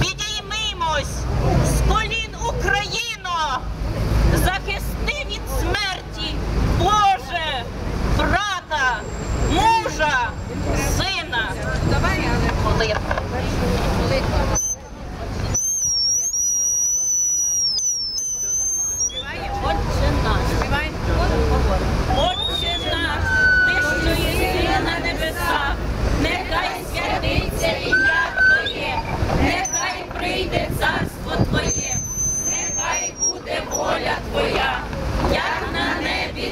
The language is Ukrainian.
Підіймимось з колін Україно, захисти від смерті, Боже, брата, мужа, сина. Коли